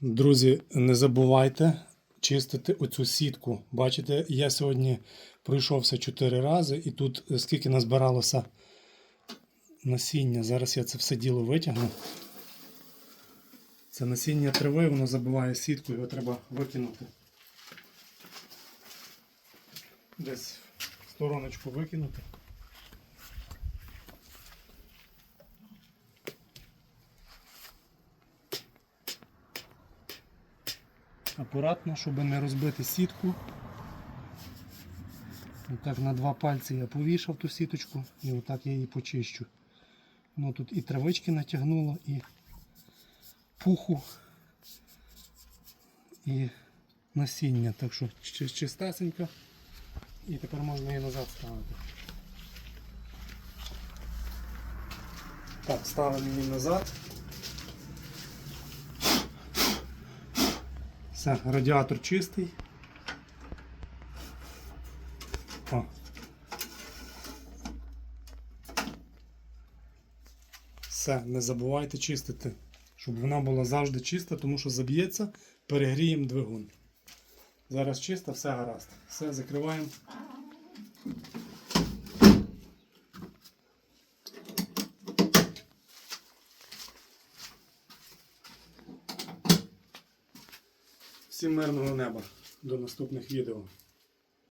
Друзі, не забувайте чистити оцю сітку. Бачите, я сьогодні пройшовся 4 рази, і тут е, скільки назбиралося насіння. Зараз я це все діло витягну. Це насіння трави, воно забиває сітку, його треба викинути. Десь стороночку викинути. Акуратно, щоб не розбити сітку. Отак на два пальці я повішав ту сіточку і отак я її почищу. Ну тут і травички натягнуло, і пуху, і насіння. Так що чи- чистесенько. І тепер можна її назад ставити. Так, ставимо її назад. Все, радіатор чистий. О. Все, не забувайте чистити, щоб вона була завжди чиста, тому що заб'ється, перегріємо двигун. Зараз чисто, все гаразд. Все, закриваємо. Всім мирного неба. До наступних відео.